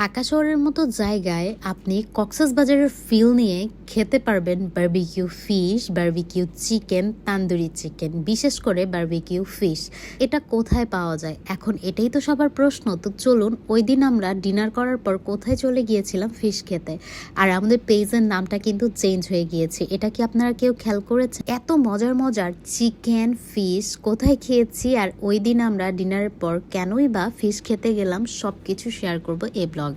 ঢাকা শহরের মতো জায়গায় আপনি কক্সাস বাজারের ফিল নিয়ে খেতে পারবেন barbecue fish barbecue chicken tandoori chicken বিশেষ করে বার্বিকিউ ফিশ এটা কোথায় পাওয়া যায়? এখন এটাই তো সবার প্রশ্ন। তো চলুন, ওই দিন আমরা ডিনার করার পর কোথায় চলে গিয়েছিলাম ফিশ খেতে? আর আমাদের পেজের নামটা কিন্তু চেঞ্জ হয়ে গিয়েছে। এটা কি আপনারা কেউ খেয়াল করেছে এত মজার মজার চিকেন ফিশ কোথায় খেয়েছি? আর ওই দিন আমরা ডিনারের পর কেনই বা ফিশ খেতে গেলাম? সব কিছু শেয়ার করব এই ব্লগ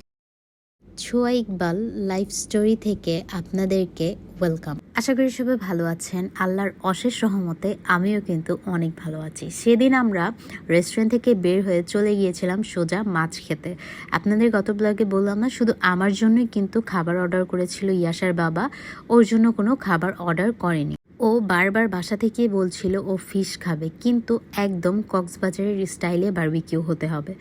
ছোয়া ইকবাল লাইফ স্টোরি থেকে আপনাদেরকে ওয়েলকাম। আশা করি সবাই ভালো আছেন। আল্লাহর অশেষ রহমতে আমিও কিন্তু অনেক ভালো আছি। সেদিন আমরা রেস্টুরেন্ট থেকে বের হয়ে চলে গিয়েছিলাম সোজা মাছ খেতে। আপনাদের গত ব্লগে বললাম না, শুধু আমার জন্যই কিন্তু খাবার অর্ডার করেছিল ইয়াসার বাবা। ওর জন্য কোনো খাবার অর্ডার করেনি। ও বারবার বাসা থেকে বলছিল ও ফিশ খাবে, কিন্তু একদম কক্সবাজারের স্টাইলে বারবিকিউ হতে হবে।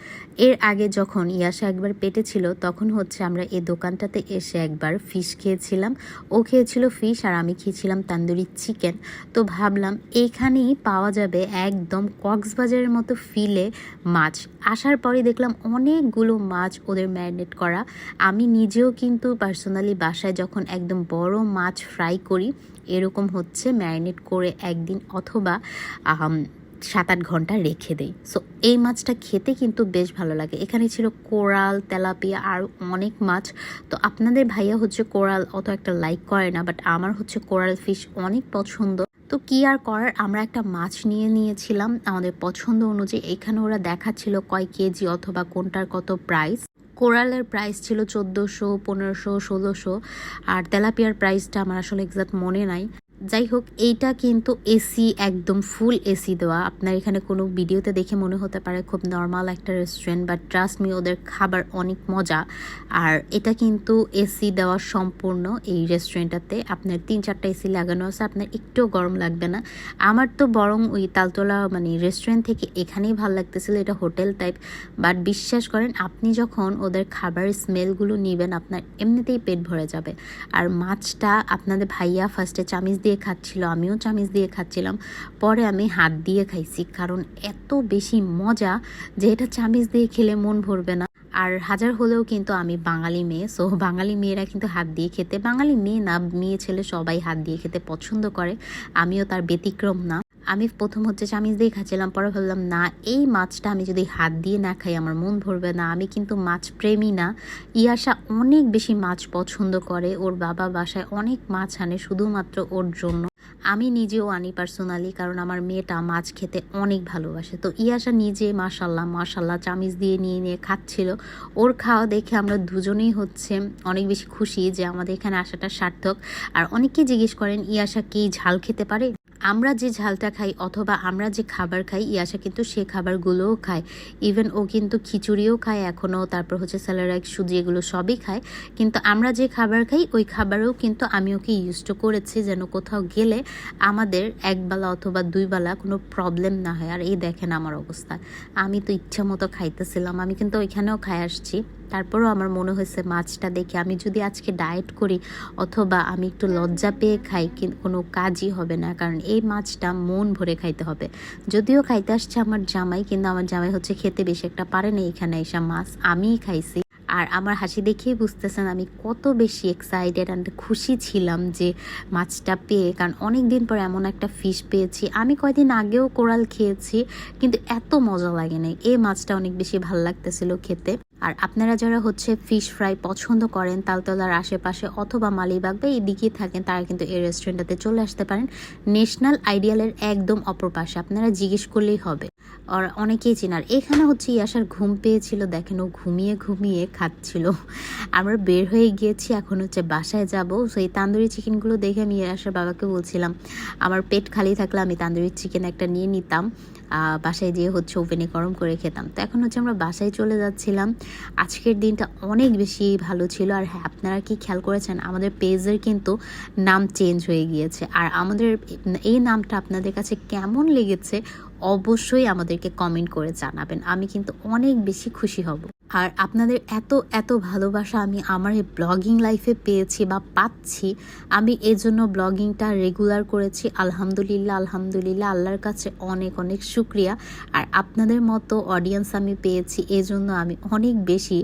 এর আগে যখন ইয়াসা একবার পেটে ছিল, তখন হচ্ছে আমরা এই দোকানটাতে এসে একবার ফিশ খেয়েছিলাম। ও খেয়েছিল ফিশ আর আমি খেয়েছিলাম তান্দুরি চিকেন। তো ভাবলাম এখানেই পাওয়া যাবে একদম কক্সবাজারের মতো ফিলে মাছ। আসার পরে দেখলাম অনেকগুলো মাছ ওদের ম্যারিনেট করা। আমি নিজেও কিন্তু পার্সোনালি বাসায় যখন একদম বড় মাছ ফ্রাই করি, এরকম হচ্ছে ম্যারিনেট করে একদিন অথবা সাত আট ঘণ্টা রেখে দেই। সো এই মাছটা খেতে কিন্তু বেশ ভালো লাগে। এখানে ছিল কোরাল, তেলাপিয়া আর অনেক মাছ। তো আপনাদের ভাইয়া হচ্ছে কোরাল অত একটা লাইক করে না বাট আমার হচ্ছে কোরাল ফিশ অনেক পছন্দ। তো কি আর করার? আমরা একটা মাছ নিয়ে নিয়েছিলাম। আমাদের পছন্দ অনুযায়ী এখানে ওরা দেখাচ্ছিল কয় কেজি অথবা কোনটার কত প্রাইস কোরালের প্রাইস ছিল চোদ্দোশো, পনেরোশো, ষোলোশো। আর তেলাপিয়ার প্রাইসটা আমার আসলে এক্সাক্ট মনে নাই। যাই হোক এইটা কিন্তু এসি একদম ফুল এসি দেওয়া। আপনার এখানে কোনো ভিডিওতে দেখে মনে হতে পারে খুব নর্মাল একটা রেস্টুরেন্ট বাট ট্রাস্ট মি ওদের খাবার অনেক মজা। আর এটা কিন্তু এসি দেওয়া সম্পূর্ণ এই রেস্টুরেন্টটাতে আপনার তিন চারটা এসি লাগানো আছে, আপনার একটুও গরম লাগবে না। আমার তো বরং ওই তালতলা মানে রেস্টুরেন্ট থেকে এখানেই ভালো লাগতেছিল, এটা হোটেল টাইপ বাট বিশ্বাস করেন, আপনি যখন ওদের খাবার স্মেলগুলো নেবেন, আপনার এমনিতেই পেট ভরে যাবে। আর মাছটা আপনাদের ভাইয়া ফার্স্টে চামিচ দিয়ে খাচ্ছিল, আমিও চামিচ দিয়ে খাচ্ছিলাম। পরে আমি হাত দিয়ে খাইছি, কারণ এত বেশি মজা যে এটা চামিচ দিয়ে খেলে মন ভরবে না। আর হাজার হলেও কিন্তু আমি বাঙালি মেয়ে সো বাঙালি মেয়েরা কিন্তু হাত দিয়ে খেতে, বাঙালি মেয়ে না, মেয়ে ছেলে সবাই হাত দিয়ে খেতে পছন্দ করে। আমিও তার ব্যতিক্রম না। আমি প্রথম হচ্ছে চামিচ দিয়ে খাচ্ছিলাম, পরে ভাবলাম, না, এই মাছটা আমি যদি হাত দিয়ে না খাই, আমার মন ভরবে না। আমি কিন্তু মাছ প্রেমী না। ইয়াসা অনেক বেশি মাছ পছন্দ করে, ওর বাবা বাসায় অনেক মাছ আনে শুধুমাত্র ওর জন্য। আমি নিজেও আনি পার্সোনালি কারণ আমার মেয়েটা মাছ খেতে অনেক ভালোবাসে। তো ইয়াসা নিজে মাশাল্লাহ মাশাল্লাহ চামিচ দিয়ে নিয়ে নিয়ে খাচ্ছিল। ওর খাওয়া দেখে আমরা দুজনেই হচ্ছে অনেক বেশি খুশি যে আমাদের এখানে আসাটা সার্থক। আর অনেকেই জিজ্ঞেস করেন, ইয়াসা কি ঝাল খেতে পারে? আমরা যে ঝালটা খাই অথবা আমরা যে খাবার খাই ইয়াসা কিন্তু সে খাবারগুলোও খায়। ইভেন ও কিন্তু খিচুড়িও খায়, এখনও তারপর হচ্ছে স্যালারাইক সুজি এগুলো সবই খায়। কিন্তু আমরা যে খাবার খাই, ওই খাবারেও কিন্তু আমি ওকে ইউজ টু করেছি যেন কোথাও গেলে আমাদের একবেলা অথবা দুই বেলা কোনো প্রবলেম না হয়। আর এই দেখেন আমার অবস্থা। আমি তো ইচ্ছা মতো খাইতেছিলাম, আমি কিন্তু ওইখানেও খাই আসছি। তারপরেও আমার মনে হয়েছে মাছটা দেখে আমি যদি আজকে ডায়েট করি অথবা আমি একটু লজ্জা পেয়ে খাই কিন্তু কোনো কাজই হবে না। কারণ এই মাছটা মন ভরে খাইতে হবে। যদিও খাইতে আসছে আমার জামাই, কিন্তু আমার জামাই হচ্ছে খেতে বেশি একটা পারে না এখানে এসে মাছ আমিই খাইছি। আর আমার হাসি দেখেই বুঝতেছেন আমি কত বেশি এক্সাইটেড অ্যান্ড খুশি ছিলাম যে মাছটা পেয়ে। কারণ অনেক দিন পর এমন একটা ফিশ পেয়েছি। আমি কয়দিন আগেও কোরাল খেয়েছি, কিন্তু এত মজা লাগে না এই মাছটা অনেক বেশি ভালো লাগতেছিল খেতে। আর আপনারা যারা হচ্ছে ফিশ ফ্রাই পছন্দ করেন, তালতলার আশেপাশে অথবা মালিবাগ বা এদিকে থাকেন, তারা কিন্তু এই রেস্টুরেন্টটাতে চলে আসতে পারেন। ন্যাশনাল আইডিয়ালের একদম অপর পাশে, আপনারা জিজ্ঞেস করলেই হবে। আর অনেকেই চেনার। এখানে হচ্ছে ইয়াসার ঘুম পেয়েছিল, দেখেন ও ঘুমিয়ে ঘুমিয়ে খাচ্ছিল। আমরা বের হয়ে গিয়েছি, এখন হচ্ছে বাসায় যাব। সেই তান্দুরি চিকেনগুলো দেখে আমি ইয়াসার বাবাকে বলছিলাম, আমার পেট খালি থাকলে আমি তান্দুরি চিকেন একটা নিয়ে নিতাম। বাসায় যেয়ে হচ্ছে ওভেনে গরম করে খেতাম। তো এখন হচ্ছে আমরা বাসায় চলে যাচ্ছিলাম। আজকের দিনটা অনেক বেশি ভালো ছিল। আর হ্যাঁ আপনারা কি খেয়াল করেছেন? আমাদের পেজের কিন্তু নাম চেঞ্জ হয়ে গিয়েছে। আর আমাদের এই নামটা আপনাদের কাছে কেমন লেগেছে, অবশ্যই আমাদেরকে কমেন্ট করে জানাবেন। আমি কিন্তু অনেক বেশি খুশি হব। আর আপনাদের এত এত ভালোবাসা আমি আমার এই ব্লগিং লাইফে পেয়েছি বা পাচ্ছি, আমি এই জন্য ব্লগিংটা রেগুলার করেছি। আলহামদুলিল্লাহ আলহামদুলিল্লাহ, আল্লাহর কাছে অনেক অনেক শুক্রিয়া। আর আপনাদের মতো অডিয়েন্স আমি পেয়েছি এই জন্য আমি অনেক বেশি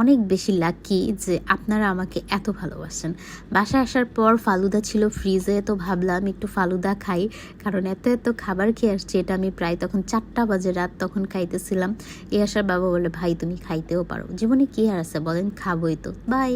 অনেক বেশি লাকি যে আপনারা আমাকে এত ভালোবাসেন। বাসায় আসার পর ফালুদা ছিল ফ্রিজে তো ভাবলাম একটু ফালুদা খাই, কারণ এত এত খাবার খেয়ে আসছি, এটা আমি প্রায় তখন চারটা বাজে রাত তখন খাইতেছিলাম। এ আসার বাবা বলে ভাই, তুমি খাইতেও পারো। জীবনে কি আর আছে বলেন? খাবোই তো। বাই